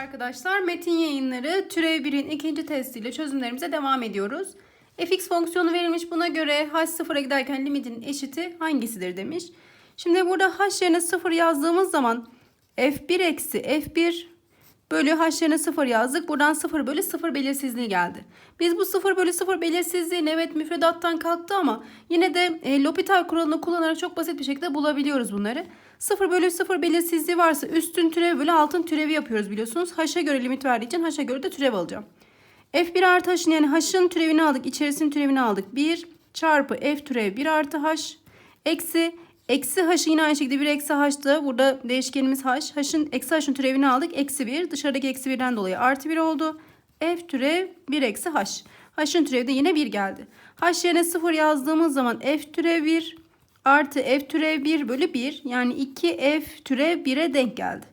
arkadaşlar. Metin yayınları türev 1'in ikinci testiyle çözümlerimize devam ediyoruz. fx fonksiyonu verilmiş. Buna göre h sıfıra giderken limitin eşiti hangisidir demiş. Şimdi burada h yerine 0 yazdığımız zaman f1 eksi f1 bölü h yerine 0 yazdık. Buradan 0 bölü 0 belirsizliği geldi. Biz bu 0 bölü 0 belirsizliğini evet müfredattan kalktı ama yine de e, L'Hopital kuralını kullanarak çok basit bir şekilde bulabiliyoruz bunları. 0 bölü 0 belirsizliği varsa üstün türevi bölü altın türevi yapıyoruz biliyorsunuz. H'a göre limit verdiği için h'a göre de türev alacağım. F1 artı h'ın yani h'ın türevini aldık. içerisinin türevini aldık. 1 çarpı f türev 1 artı h eksi Eksi h'ı yine aynı şekilde 1 eksi h'tı. Burada değişkenimiz h. H'ın eksi h'ın türevini aldık. Eksi 1. Dışarıdaki eksi 1'den dolayı artı 1 oldu. F türev 1 eksi h. H'ın türevi de yine 1 geldi. H yerine 0 yazdığımız zaman f türev 1 artı f türev 1 bölü 1 yani 2 f türev 1'e denk geldi.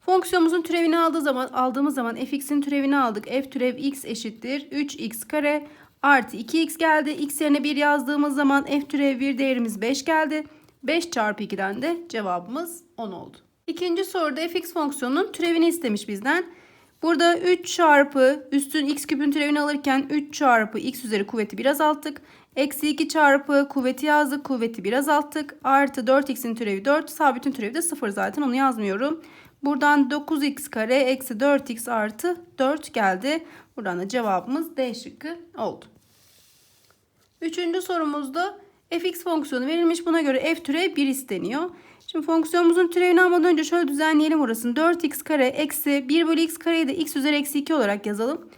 Fonksiyonumuzun türevini aldığı zaman aldığımız zaman fx'in türevini aldık. f türev x eşittir 3x kare artı 2x geldi. x yerine 1 yazdığımız zaman f türev 1 değerimiz 5 geldi. 5 çarpı 2'den de cevabımız 10 oldu. İkinci soruda fx fonksiyonunun türevini istemiş bizden. Burada 3 çarpı üstün x küpün türevini alırken 3 çarpı x üzeri kuvveti biraz azalttık. Eksi 2 çarpı kuvveti yazdık. Kuvveti biraz azalttık. Artı 4x'in türevi 4. Sabitin türevi de 0 zaten onu yazmıyorum. Buradan 9x kare eksi 4x artı 4 geldi. Buradan da cevabımız D şıkkı oldu. Üçüncü sorumuzda fx fonksiyonu verilmiş. Buna göre f türev 1 isteniyor. Şimdi fonksiyonumuzun türevini almadan önce şöyle düzenleyelim orasını. 4x kare eksi 1 bölü x kareyi de x üzeri eksi 2 olarak yazalım.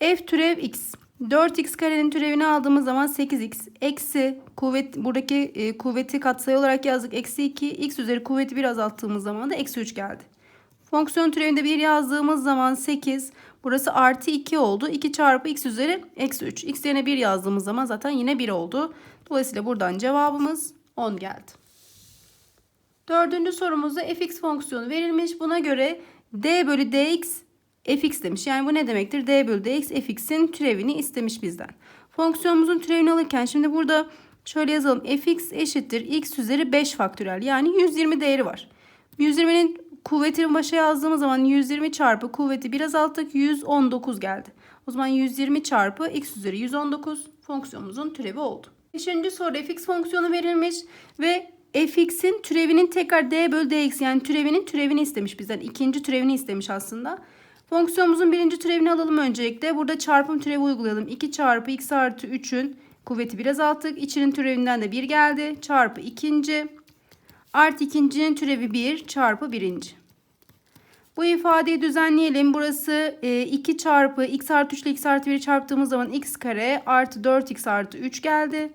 f türev x. 4x karenin türevini aldığımız zaman 8x eksi kuvvet buradaki e, kuvveti katsayı olarak yazdık. Eksi 2 x üzeri kuvveti bir azalttığımız zaman da eksi 3 geldi. Fonksiyon türevinde 1 yazdığımız zaman 8 burası artı 2 oldu. 2 çarpı x üzeri eksi 3. x yerine 1 yazdığımız zaman zaten yine 1 oldu. Dolayısıyla buradan cevabımız 10 geldi. Dördüncü sorumuzda fx fonksiyonu verilmiş. Buna göre d bölü dx fx demiş. Yani bu ne demektir? d bölü dx fx'in türevini istemiş bizden. Fonksiyonumuzun türevini alırken şimdi burada şöyle yazalım. fx eşittir x üzeri 5 faktörel. Yani 120 değeri var. 120'nin kuvvetini başa yazdığımız zaman 120 çarpı kuvveti biraz azalttık. 119 geldi. O zaman 120 çarpı x üzeri 119 fonksiyonumuzun türevi oldu. Beşinci soruda fx fonksiyonu verilmiş ve fx'in türevinin tekrar d bölü dx yani türevinin türevini istemiş bizden. İkinci türevini istemiş aslında. Fonksiyonumuzun birinci türevini alalım öncelikle. Burada çarpım türevi uygulayalım. 2 çarpı x artı 3'ün kuvveti biraz azalttık. İçinin türevinden de 1 geldi. Çarpı ikinci. Artı ikincinin türevi 1 çarpı birinci. Bu ifadeyi düzenleyelim. Burası 2 çarpı x artı 3 ile x artı 1'i çarptığımız zaman x kare artı 4x artı 3 geldi.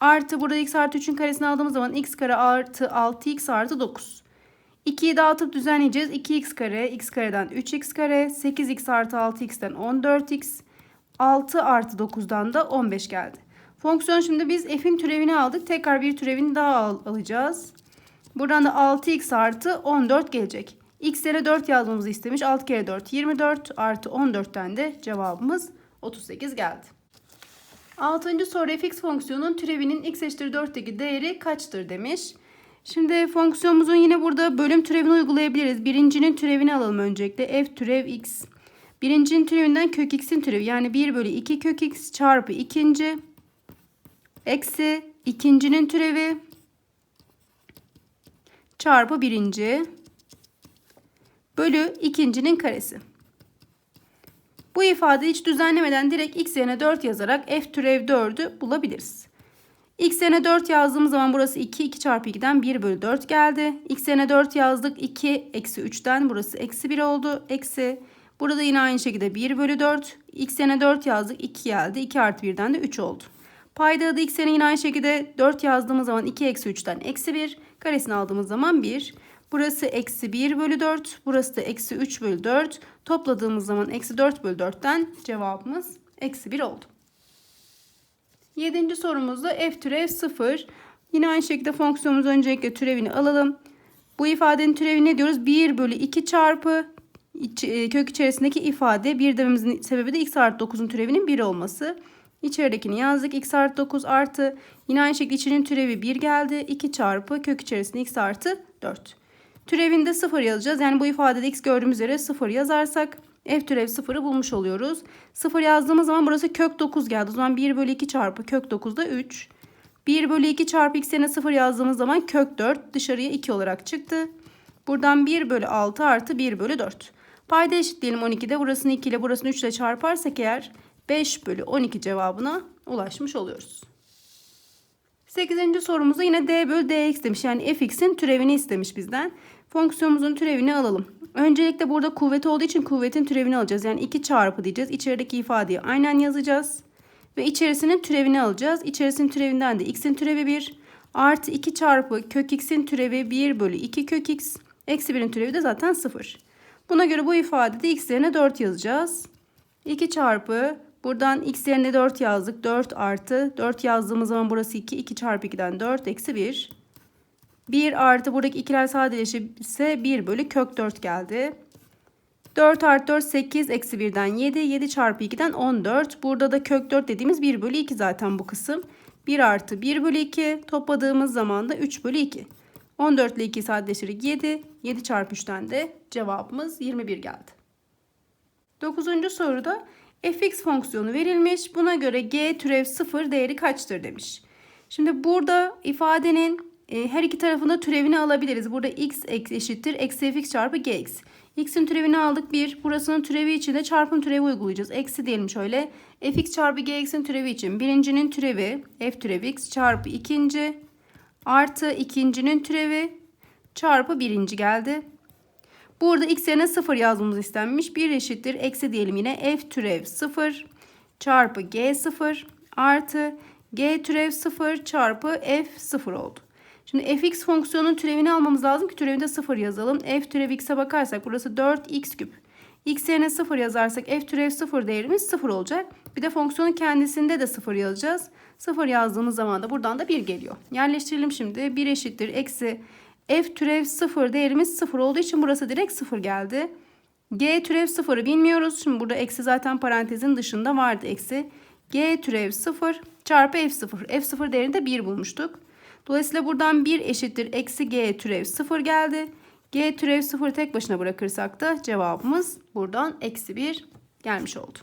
Artı burada x artı 3'ün karesini aldığımız zaman x kare artı 6x artı 9. 2'yi dağıtıp düzenleyeceğiz. 2x kare x kareden 3x kare 8x artı 6x'ten 14x 6 artı 9'dan da 15 geldi. Fonksiyon şimdi biz f'in türevini aldık. Tekrar bir türevini daha al alacağız. Buradan da 6x artı 14 gelecek. x yere 4 yazmamızı istemiş. 6 kere 4 24 artı 14'ten de cevabımız 38 geldi. Altıncı soru fx fonksiyonun türevinin x eşittir 4'teki değeri kaçtır demiş. Şimdi fonksiyonumuzun yine burada bölüm türevini uygulayabiliriz. Birincinin türevini alalım öncelikle. f türev x. Birincinin türevinden kök x'in türevi yani 1 bölü 2 kök x çarpı ikinci eksi ikincinin türevi çarpı birinci bölü ikincinin karesi. Bu ifadeyi hiç düzenlemeden direkt x yerine 4 yazarak f türev 4'ü bulabiliriz. x yerine 4 yazdığımız zaman burası 2. 2 çarpı 2'den 1 bölü 4 geldi. x yerine 4 yazdık. 2 eksi 3'ten burası eksi 1 oldu. Eksi. Burada yine aynı şekilde 1 bölü 4. x yerine 4 yazdık. 2 geldi. 2 artı 1'den de 3 oldu. Payda da x yerine yine aynı şekilde 4 yazdığımız zaman 2 eksi 3'ten eksi 1. Karesini aldığımız zaman 1. Burası eksi 1 bölü 4. Burası da eksi 3 bölü 4. Topladığımız zaman eksi 4 bölü 4'ten cevabımız eksi 1 oldu. Yedinci sorumuzda f türev 0. Yine aynı şekilde fonksiyonumuz öncelikle türevini alalım. Bu ifadenin türevi ne diyoruz? 1 bölü 2 çarpı e, kök içerisindeki ifade. 1 dememizin sebebi de x artı 9'un türevinin 1 olması. İçeridekini yazdık. x artı 9 artı yine aynı şekilde içinin türevi 1 geldi. 2 çarpı kök içerisinde x artı 4. Türevinde 0 yazacağız. Yani bu ifadede x gördüğümüz üzere 0 yazarsak f türev 0'ı bulmuş oluyoruz. 0 yazdığımız zaman burası kök 9 geldi. O zaman 1 bölü 2 çarpı kök 9 da 3. 1 bölü 2 çarpı x yerine 0 yazdığımız zaman kök 4 dışarıya 2 olarak çıktı. Buradan 1 bölü 6 artı 1 bölü 4. Payda eşitleyelim 12'de. Burasını 2 ile burasını 3 ile çarparsak eğer 5 bölü 12 cevabına ulaşmış oluyoruz. 8. sorumuzda yine d bölü dx demiş. Yani fx'in türevini istemiş bizden. Fonksiyonumuzun türevini alalım. Öncelikle burada kuvvet olduğu için kuvvetin türevini alacağız. Yani 2 çarpı diyeceğiz. İçerideki ifadeyi aynen yazacağız. Ve içerisinin türevini alacağız. İçerisinin türevinden de x'in türevi 1. Artı 2 çarpı kök x'in türevi 1 bölü 2 kök x. Eksi 1'in türevi de zaten 0. Buna göre bu ifadede x yerine 4 yazacağız. 2 çarpı buradan x yerine 4 yazdık. 4 artı 4 yazdığımız zaman burası 2. 2 çarpı 2'den 4 eksi 1. 1 artı buradaki ikiler sadeleşirse 1 bölü kök 4 geldi. 4 artı 4 8 eksi 1'den 7. 7 çarpı 2'den 14. Burada da kök 4 dediğimiz 1 bölü 2 zaten bu kısım. 1 artı 1 bölü 2 topladığımız zaman da 3 bölü 2. 14 ile 2 sadeleşir 7. 7 çarpı 3'ten de cevabımız 21 geldi. 9. soruda fx fonksiyonu verilmiş. Buna göre g türev 0 değeri kaçtır demiş. Şimdi burada ifadenin e, her iki tarafında türevini alabiliriz. Burada x eşittir eksi fx çarpı gx. x'in türevini aldık 1. Burasının türevi için de çarpım türevi uygulayacağız. Eksi diyelim şöyle. fx çarpı gx'in türevi için birincinin türevi f türevi x çarpı ikinci artı ikincinin türevi çarpı birinci geldi. Burada x yerine 0 yazmamız istenmiş. 1 eşittir. Eksi diyelim yine f türev 0 çarpı g 0 artı g türev 0 çarpı f 0 oldu. Şimdi fx fonksiyonun türevini almamız lazım ki türevinde 0 yazalım. f türev x'e bakarsak burası 4x küp. x yerine 0 yazarsak f türev 0 değerimiz 0 olacak. Bir de fonksiyonun kendisinde de 0 yazacağız. 0 yazdığımız zaman da buradan da 1 geliyor. Yerleştirelim şimdi. 1 eşittir eksi f türev 0 değerimiz 0 olduğu için burası direkt 0 geldi. g türev 0'ı bilmiyoruz. Şimdi burada eksi zaten parantezin dışında vardı eksi. g türev 0 çarpı f0. f0 değerini de 1 bulmuştuk. Dolayısıyla buradan 1 eşittir eksi g türev 0 geldi. g türev 0 tek başına bırakırsak da cevabımız buradan eksi 1 gelmiş oldu.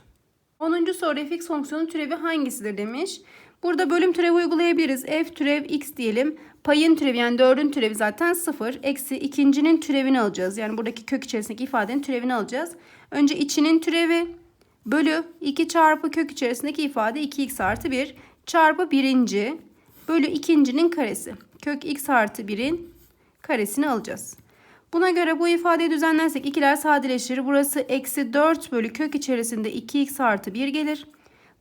10. soru fx fonksiyonun türevi hangisidir demiş. Burada bölüm türevi uygulayabiliriz. f türev x diyelim. Payın türevi yani 4'ün türevi zaten 0. Eksi ikincinin türevini alacağız. Yani buradaki kök içerisindeki ifadenin türevini alacağız. Önce içinin türevi bölü 2 çarpı kök içerisindeki ifade 2x artı 1 çarpı birinci bölü ikincinin karesi. Kök x artı 1'in karesini alacağız. Buna göre bu ifadeyi düzenlersek ikiler sadeleşir. Burası eksi 4 bölü kök içerisinde 2x artı 1 gelir.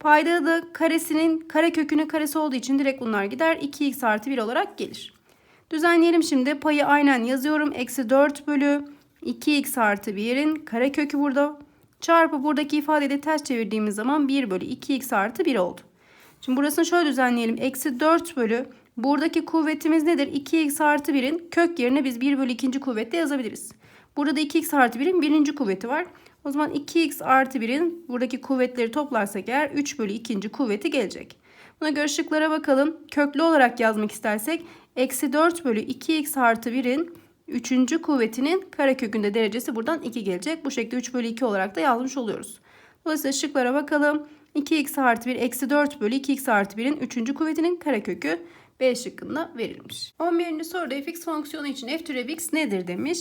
Payda da karesinin kare kökünün karesi olduğu için direkt bunlar gider. 2x artı 1 olarak gelir. Düzenleyelim şimdi. Payı aynen yazıyorum. Eksi 4 bölü 2x artı 1'in kare kökü burada. Çarpı buradaki ifadeyi de ters çevirdiğimiz zaman 1 bölü 2x artı 1 oldu. Şimdi burasını şöyle düzenleyelim. Eksi 4 bölü buradaki kuvvetimiz nedir? 2x artı 1'in kök yerine biz 1 bölü 2. kuvvetle yazabiliriz. Burada da 2x artı 1'in birinci kuvveti var. O zaman 2x artı 1'in buradaki kuvvetleri toplarsak eğer 3 bölü 2. kuvveti gelecek. Buna göre şıklara bakalım. Köklü olarak yazmak istersek eksi 4 bölü 2x artı 1'in 3. kuvvetinin karekökünde derecesi buradan 2 gelecek. Bu şekilde 3 bölü 2 olarak da yazmış oluyoruz. Dolayısıyla şıklara bakalım. 2x artı 1 eksi 4 bölü 2x artı 1'in 3. kuvvetinin karekökü B şıkkında verilmiş. 11. soruda fx fonksiyonu için f türev x nedir demiş.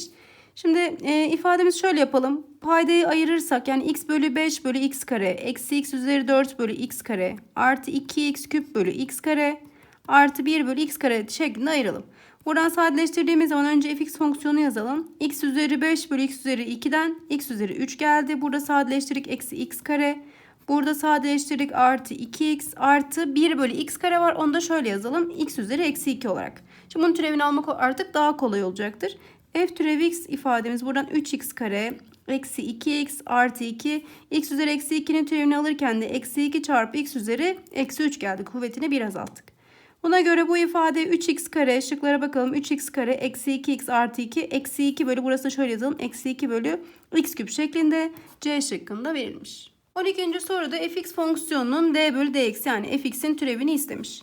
Şimdi e, ifademiz şöyle yapalım. Paydayı ayırırsak yani x bölü 5 bölü x kare eksi x üzeri 4 bölü x kare artı 2x küp bölü x kare artı 1 bölü x kare şeklinde ayıralım. Buradan sadeleştirdiğimiz zaman önce fx fonksiyonu yazalım. x üzeri 5 bölü x üzeri 2'den x üzeri 3 geldi. Burada sadeleştirdik eksi x kare. Burada sadeleştirdik artı 2x artı 1 bölü x kare var. Onu da şöyle yazalım. x üzeri eksi 2 olarak. Şimdi bunun türevini almak artık daha kolay olacaktır. F türev x ifademiz buradan 3x kare eksi 2x artı 2 x üzeri eksi 2'nin türevini alırken de eksi 2 çarpı x üzeri eksi 3 geldi. Kuvvetini bir azalttık. Buna göre bu ifade 3x kare şıklara bakalım. 3x kare eksi 2x artı 2 eksi 2 bölü burası da şöyle yazalım. Eksi 2 bölü x küp şeklinde C şıkkında verilmiş. 12. soruda fx fonksiyonunun d bölü dx yani fx'in türevini istemiş.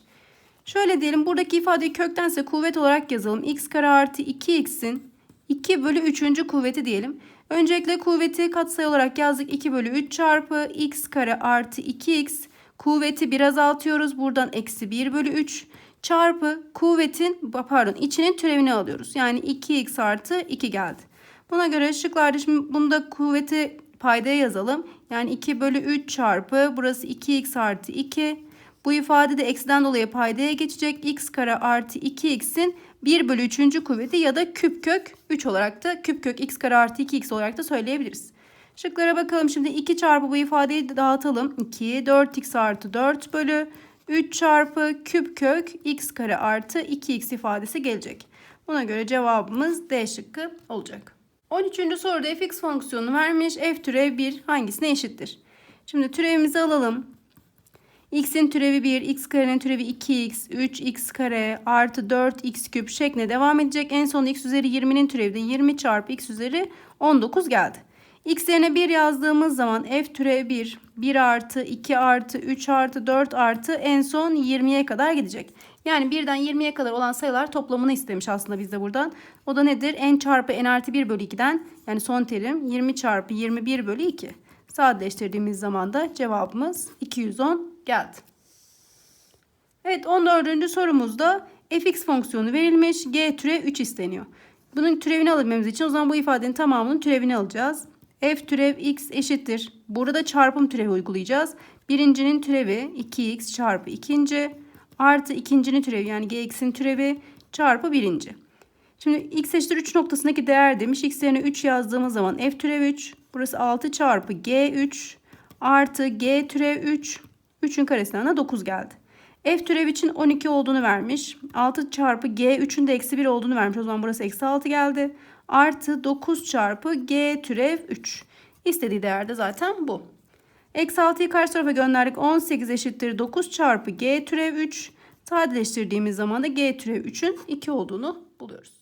Şöyle diyelim buradaki ifadeyi köktense kuvvet olarak yazalım. x kare artı 2x'in 2 bölü 3. kuvveti diyelim. Öncelikle kuvveti katsayı olarak yazdık. 2 bölü 3 çarpı x kare artı 2x. Kuvveti bir azaltıyoruz. Buradan eksi 1 bölü 3 çarpı kuvvetin pardon içinin türevini alıyoruz. Yani 2x artı 2 geldi. Buna göre şıklarda şimdi bunda kuvveti paydaya yazalım. Yani 2 bölü 3 çarpı burası 2x artı 2. Bu ifade de eksiden dolayı paydaya geçecek. x kare artı 2x'in 1 bölü 3. kuvveti ya da küp kök 3 olarak da küp kök x kare artı 2x olarak da söyleyebiliriz. Şıklara bakalım şimdi 2 çarpı bu ifadeyi dağıtalım. 2 4x artı 4 bölü 3 çarpı küp kök x kare artı 2x ifadesi gelecek. Buna göre cevabımız D şıkkı olacak. 13. soruda fx fonksiyonu vermiş. f türev 1 hangisine eşittir? Şimdi türevimizi alalım. X'in türevi 1, x karenin türevi 2x, 3x kare artı 4x küp şeklinde devam edecek. En son x üzeri 20'nin türevi de 20 çarpı x üzeri 19 geldi. x yerine 1 yazdığımız zaman f türev 1, 1 artı 2 artı 3 artı 4 artı en son 20'ye kadar gidecek. Yani 1'den 20'ye kadar olan sayılar toplamını istemiş aslında bizde buradan. O da nedir? n çarpı n artı 1 bölü 2'den yani son terim 20 çarpı 21 bölü 2. Sadeleştirdiğimiz zaman da cevabımız 210 geldi. Evet 14. sorumuzda fx fonksiyonu verilmiş. g türev 3 isteniyor. Bunun türevini alabilmemiz için o zaman bu ifadenin tamamının türevini alacağız. f türev x eşittir. Burada çarpım türevi uygulayacağız. Birincinin türevi 2x çarpı ikinci artı ikincinin türevi yani gx'in türevi çarpı birinci. Şimdi x eşittir 3 noktasındaki değer demiş. x yerine 3 yazdığımız zaman f türev 3. Burası 6 çarpı g3 artı g türev 3. 3'ün karesinden de 9 geldi. F türev için 12 olduğunu vermiş. 6 çarpı G3'ün de eksi 1 olduğunu vermiş. O zaman burası eksi 6 geldi. Artı 9 çarpı G türev 3. İstediği değer de zaten bu. Eksi 6'yı karşı tarafa gönderdik. 18 eşittir 9 çarpı G türev 3. Sadeleştirdiğimiz zaman da G türev 3'ün 2 olduğunu buluyoruz.